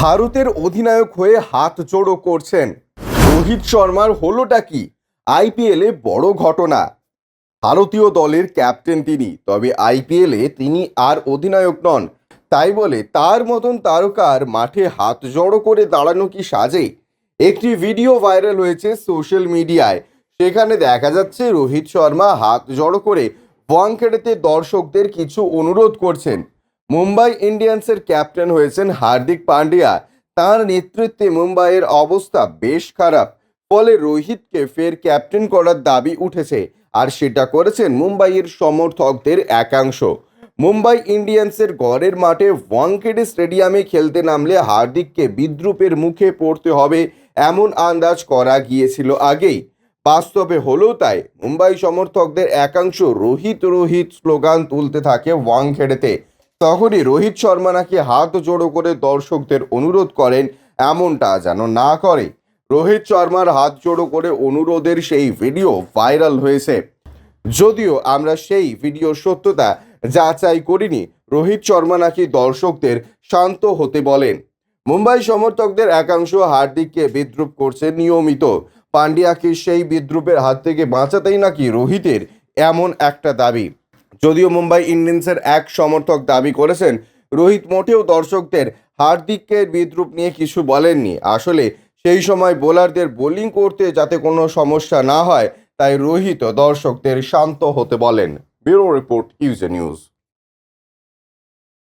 ভারতের অধিনায়ক হয়ে হাত জোড়ো করছেন। রোহিত শর্মার হলোটা কি? আইপিএলে বড় ঘটনা। ভারতীয় দলের ক্যাপ্টেন তিনি, তবে আইপিএলে তিনি আর অধিনায়ক নন। তাই বলে তার মতন তারকার মাঠে হাত জড়ো করে দাঁড়ানো কি সাজে? একটি ভিডিও ভাইরাল হয়েছে সোশ্যাল মিডিয়ায়। সেখানে দেখা যাচ্ছে রোহিত শর্মা হাত জড়ো করে ওয়াংখেড়েতে দর্শকদের কিছু অনুরোধ করছেন। মুম্বাই ইন্ডিয়ান্সের ক্যাপ্টেন হয়েছেন হার্দিক পান্ডিয়া। তার নেতৃত্বে মুম্বাইয়ের অবস্থা বেশ খারাপ, ফলে রোহিতকে ফের ক্যাপ্টেন করার দাবি উঠেছে, আর সেটা করেছেন মুম্বাইয়ের সমর্থকদের একাংশ। মুম্বাই ইন্ডিয়ান্সের ঘরের মাঠে ওয়াংখেড়ে স্টেডিয়ামে খেলতে নামলে হার্দিককে বিদ্রুপের মুখে পড়তে হবে এমন আন্দাজ করা গিয়েছিল আগেই। বাস্তবে হলেও তাই মুম্বাই সমর্থকদের একাংশ রোহিত রোহিত স্লোগান তুলতে থাকে ওয়াংখেড়েতে তখনই রোহিত শর্মা নাকি হাত জোড়ো করে দর্শকদের অনুরোধ করেন, এমনটা যেন না করে। রোহিত শর্মার হাত জোড়ো করে অনুরোধের সেই ভিডিও ভাইরাল হয়েছে। যদিও আমরা সেই ভিডিওর সত্যতা যাচাই করিনি, রোহিত শর্মা নাকি দর্শকদের শান্ত হতে বলেন। মুম্বাই সমর্থকদের একাংশ হার্দিককে বিদ্রুপ করছে নিয়মিত। পান্ডিয়াকে সেই বিদ্রুপের হাত থেকে বাঁচাতেই নাকি রোহিতের এমন একটা দাবি। যদিও মুম্বাই ইন্ডিয়ান্সের এক সমর্থক দাবি করেছেন, রোহিত মোটেও দর্শকদের হার্দিককে বিদ্রুপ নিয়ে কিছু বলেননি। আসলে সেই সময় বোলারদের বোলিং করতে যাতে কোনো সমস্যা না হয়, তাই রোহিত দর্শকদের শান্ত হতে বলেন। ব্যুরো রিপোর্ট, ইউজে নিউজ।